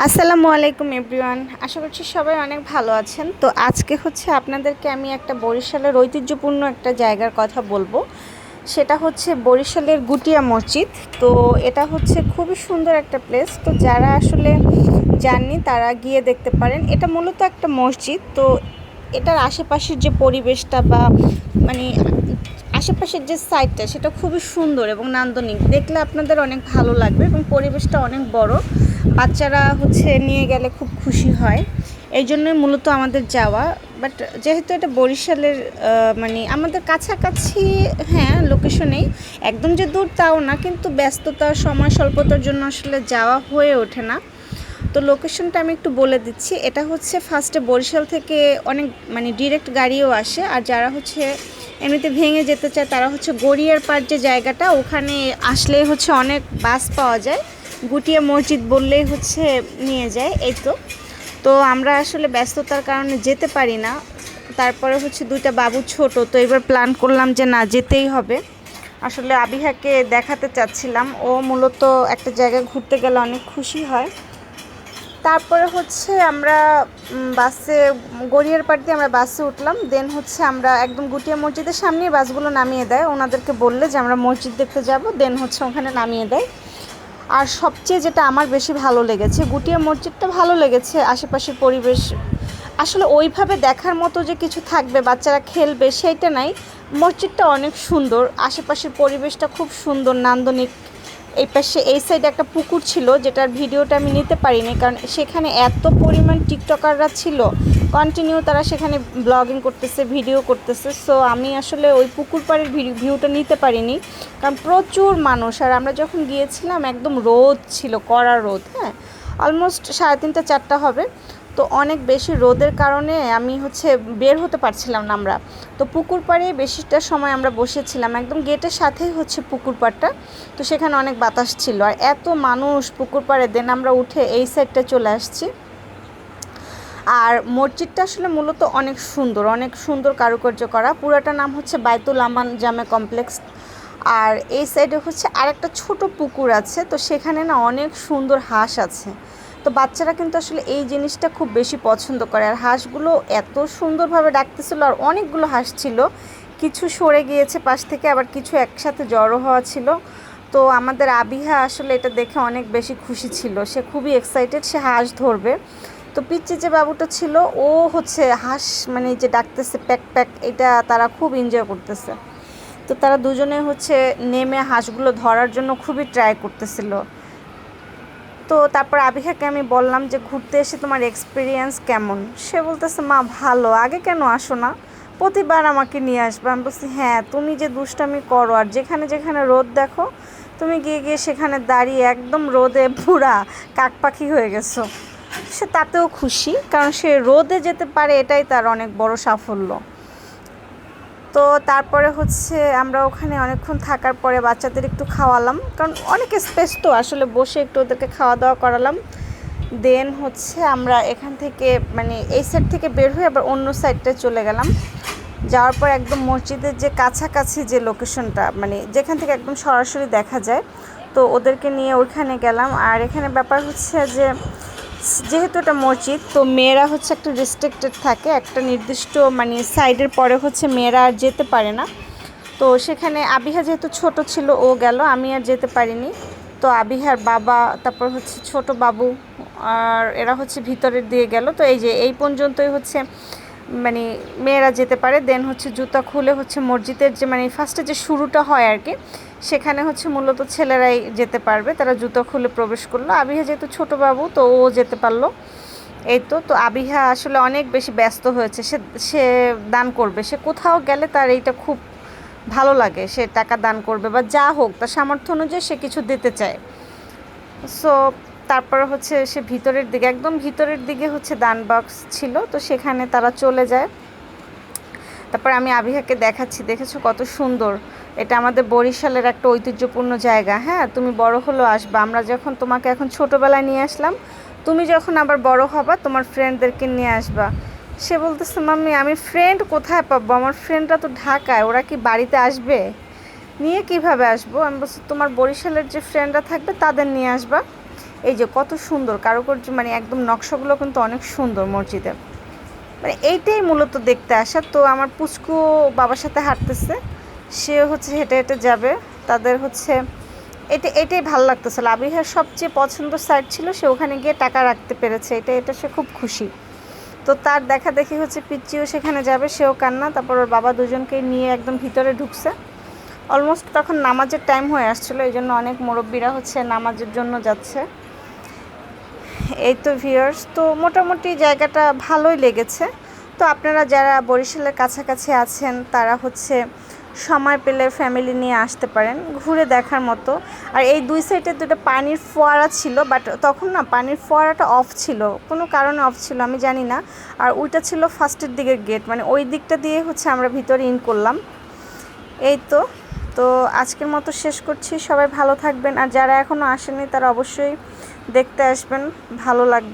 আসসালামু আলাইকুম, এভরিওয়ান। আশা করছি সবাই অনেক ভালো আছেন। তো আজকে হচ্ছে আপনাদেরকে আমি একটা বরিশালের ঐতিহ্যপূর্ণ একটা জায়গার কথা বলব। সেটা হচ্ছে বরিশালের গুটিয়া মসজিদ। তো এটা হচ্ছে খুবই সুন্দর একটা প্লেস তো যারা আসলে যাননি, তারা গিয়ে দেখতে পারেন। এটা মূলত একটা মসজিদ। তো এটার আশেপাশের যে পরিবেশটা বা মানে আশেপাশের যে সাইডটা সেটা খুবই সুন্দর এবং নান্দনিক। দেখলে আপনাদের অনেক ভালো লাগবে এবং পরিবেশটা অনেক বড়। বাচ্চারা হচ্ছে নিয়ে গেলে খুব খুশি হয়। এই জন্যই মূলত আমাদের যাওয়া। বাট যেহেতু এটা বরিশালের মানে আমাদের কাছাকাছি হ্যাঁ লোকেশনেই একদম যে দূর তাও না, কিন্তু ব্যস্ততা, সময় স্বল্পতার জন্য আসলে যাওয়া হয়ে ওঠে না। তো লোকেশনটা আমি একটু বলে দিচ্ছি। এটা হচ্ছে ফার্স্টে বরিশাল থেকে অনেক মানে ডিরেক্ট গাড়িও আসে। আর যারা হচ্ছে এমনিতে ভেঙে যেতে চায়, তারা হচ্ছে গড়িয়ার পাড় যে জায়গাটা, ওখানে আসলেই হচ্ছে অনেক বাস পাওয়া যায়। গুটিয়া মসজিদ বললেই হচ্ছে নিয়ে যায়, এই তো। তো আমরা আসলে ব্যস্ততার কারণে যেতে পারি না। তারপরে হচ্ছে দুইটা বাবু ছোট, তো এবার প্ল্যান করলাম যে না, যেতেই হবে। আসলে আবিহাকে দেখাতে চাচ্ছিলাম। ও মূলত একটা জায়গায় ঘুরতে গেলে অনেক খুশি হয়। তারপরে হচ্ছে আমরা বাসে, গড়িয়ার পাড় দিয়ে আমরা বাসে উঠলাম। দেন হচ্ছে আমরা একদম গুটিয়া মসজিদের সামনে বাসগুলো নামিয়ে দেয়। ওনাদেরকে বললে যে আমরা মসজিদ দেখতে যাব। দেন হচ্ছে ওখানে নামিয়ে দেয়। আর সবচেয়ে যেটা আমার বেশি ভালো লেগেছে, গুটিয়া মসজিদটা ভালো লেগেছে আশেপাশের পরিবেশ। আসলে ওইভাবে দেখার মতো যে কিছু থাকবে, বাচ্চারা খেলবে সেইটা নাই। মসজিদটা অনেক সুন্দর, আশেপাশের পরিবেশটা খুব সুন্দর, নান্দনিক। এই পাশে, এই সাইডে একটা পুকুর ছিল, যেটার ভিডিওটা আমি নিতে পারিনি, কারণ সেখানে এত পরিমাণ টিকটকাররা ছিল। কন্টিনিউ তারা সেখানে ব্লগিং করতেছে ভিডিও করতেছে। সো আমি আসলে ওই পুকুর পাড়ের ভিউটা নিতে পারিনি। কারণ প্রচুর মানুষ। আর আমরা যখন গিয়েছিলাম, একদম রোদ ছিল, কড়া রোদ হ্যাঁ? অলমোস্ট সাড়ে তিনটা, চারটা হবে। তো অনেক বেশি রোদের কারণে আমি হচ্ছে বের হতে পারছিলাম না আমরা। তো পুকুর পাড়ে বেশিটা সময় আমরা বসেছিলাম। একদম গেটের সাথেই হচ্ছে পুকুর পাড়টা তো সেখানে অনেক বাতাস ছিল। আর এত মানুষ পুকুর পাড়ে দেন আমরা উঠে এই সাইডটা চলে আসছি। আর মসজিদটা আসলে মূলত অনেক সুন্দর অনেক সুন্দর কারুকার্য করা। পুরাটা নাম হচ্ছে বাইতুল আমান জামে কমপ্লেক্স। আর এই সাইডে হচ্ছে আরেকটা ছোট পুকুর আছে, তো সেখানে না অনেক সুন্দর হাঁস আছে। তো বাচ্চারা কিন্তু আসলে এই জিনিসটা খুব বেশি পছন্দ করে। আর হাঁসগুলো এত সুন্দরভাবে ডাকতেছিল আর অনেকগুলো হাঁস ছিল। কিছু সরে গিয়েছে পাশ থেকে, আবার কিছু একসাথে জড়ো হওয়া ছিল। তো আমাদের আবিহা আসলে এটা দেখে অনেক বেশি খুশি ছিল। সে খুবই এক্সাইটেড সে হাঁস ধরবে। তো পিচ্ছি যে বাবুটা ছিল, ও হচ্ছে হাঁস মানে যে ডাকতেছে, প্যাক প্যাক, এটা তারা খুব এনজয় করতেছে। তো তারা দুজনে হচ্ছে নেমে হাঁসগুলো ধরার জন্য খুবই ট্রাই করতেছিল। তো তারপর আবিহাকে আমি বললাম যে, ঘুরতে এসে তোমার এক্সপিরিয়েন্স কেমন? সে বলতেছে, মা, ভালো। আগে কেন আসো না? প্রতিবার আমাকে নিয়ে আসবে। আমি বলছি হ্যাঁ তুমি যে দুষ্টামি করো আর যেখানে যেখানে রোদ দেখো, তুমি গিয়ে গিয়ে সেখানে দাঁড়িয়ে একদম রোদে পুরা কাক পাখি হয়ে গেছো। সে তাতেও খুশি, কারণ সে রোদে যেতে পারে, এটাই তার অনেক বড় সাফল্য। তো তারপরে হচ্ছে আমরা ওখানে অনেকক্ষণ থাকার পরে বাচ্চাদের একটু খাওয়ালাম, কারণ অনেক স্পেস তো, আসলে বসে একটু ওদেরকে খাওয়া দাওয়া করালাম। দেন হচ্ছে আমরা এখান থেকে মানে এই সাইড থেকে বের হয়ে আবার অন্য সাইডটায় চলে গেলাম। যাওয়ার পর একদম মসজিদের যে কাছাকাছি যে লোকেশনটা মানে যেখান থেকে একদম সরাসরি দেখা যায়, তো ওদেরকে নিয়ে ওইখানে গেলাম। আর এখানে ব্যাপার হচ্ছে যে যেহেতু এটা মসজিদ, তো মেয়েরা হচ্ছে একটা রেস্ট্রিক্টেড থাকে, একটা নির্দিষ্ট মানে সাইডের পরে হচ্ছে মেয়েরা আর যেতে পারে না। তো সেখানে আবিহা যেহেতু ছোট ছিল, ও গেল, আমি আর যেতে পারিনি। তো আবিহার বাবা, তারপর হচ্ছে ছোট বাবু, আর এরা হচ্ছে ভিতরের দিয়ে গেল। তো এই যে, এই পর্যন্তই হচ্ছে মানে মেয়েরা যেতে পারে। দেন হচ্ছে জুতা খুলে হচ্ছে মসজিদের যে মানে ফার্স্টে যে শুরুটা হয় আর কি সেখানে হচ্ছে মূলত ছেলেরাই যেতে পারবে। তারা জুতো খুলে প্রবেশ করল। আবিহা যেহেতু ছোটো বাবু, তো ও যেতে পারল। এই তো তো আবিহা আসলে অনেক বেশি ব্যস্ত হয়েছে। সে সে দান করবে। সে কোথাও গেলে তার এইটা খুব ভালো লাগে। সে টাকা দান করবে বা যা হোক, তার সামর্থ্য অনুযায়ী সে কিছু দিতে চায়। সো তারপরে হচ্ছে সে ভিতরের দিকে, একদম ভিতরের দিকে হচ্ছে দান বক্স ছিল। তো সেখানে তারা চলে যায়। তারপর আমি আবিহাকে দেখাচ্ছি, দেখেছ কত সুন্দর? এটা আমাদের বরিশালের একটা ঐতিহ্যপূর্ণ জায়গা হ্যাঁ? তুমি বড় হলো আসবা। আমরা যখন তোমাকে এখন ছোটোবেলায় নিয়ে আসলাম, তুমি যখন আবার বড় হবা, তোমার ফ্রেন্ডদেরকে নিয়ে আসবা। সে বলতেছে, মাম্মি, আমি ফ্রেন্ড কোথায় পাবো? আমার ফ্রেন্ডরা তো ঢাকায়, ওরা কি বাড়িতে আসবে? নিয়ে কীভাবে আসব? আমি বলছি, তোমার বরিশালের যে ফ্রেন্ডরা থাকবে, তাদের নিয়ে আসবা। এই যে কত সুন্দর, কারুকার্য মানে একদম নকশাগুলো কিন্তু অনেক সুন্দর মসজিদের মানে এইটাই মূলত দেখতে আসা। তো আমার পুচকু বাবার সাথে হাঁটতেছে। সে হচ্ছে হেঁটে হেঁটে যাবে। তাদের হচ্ছে এটা, এটাই ভালো লাগতেছিল। আবিহার সবচেয়ে পছন্দ সাইড ছিল সে ওখানে গিয়ে টাকা রাখতে পেরেছে। এটা এটা সে খুব খুশি। তো তার দেখা দেখি হচ্ছে পিচ্চিও সেখানে যাবে, সেও কান্না। তারপর ওর বাবা দুজনকে নিয়ে একদম ভিতরে ঢুকছে। অলমোস্ট তখন নামাজের টাইম হয়ে আসছিল। এই জন্য অনেক মুরব্বীরা হচ্ছে নামাজের জন্য যাচ্ছে। এই তো ভিউয়ার্স তো মোটামুটি জায়গাটা ভালোই লেগেছে। তো আপনারা যারা বরিশালের কাছাকাছি আছেন, তারা হচ্ছে সময় পেলে ফ্যামিলি নিয়ে আসতে পারেন, ঘুরে দেখার মতো। আর এই দুই সাইডে দুটো পানির ফোয়ারা ছিল বাট তখন না পানির ফোয়ারাটা অফ ছিল, কোনো কারণে অফ ছিল, আমি জানি না। আর ওইটা ছিল ফার্স্টের দিকের গেট মানে ওই দিকটা দিয়ে হচ্ছে আমরা ভিতরে ইন করলাম। এই তো তো আজকের মতো শেষ করছি, সবাই ভালো থাকবেন। আর যারা এখনও আসেনি তারা অবশ্যই দেখতে আসবেন ভালো লাগবে।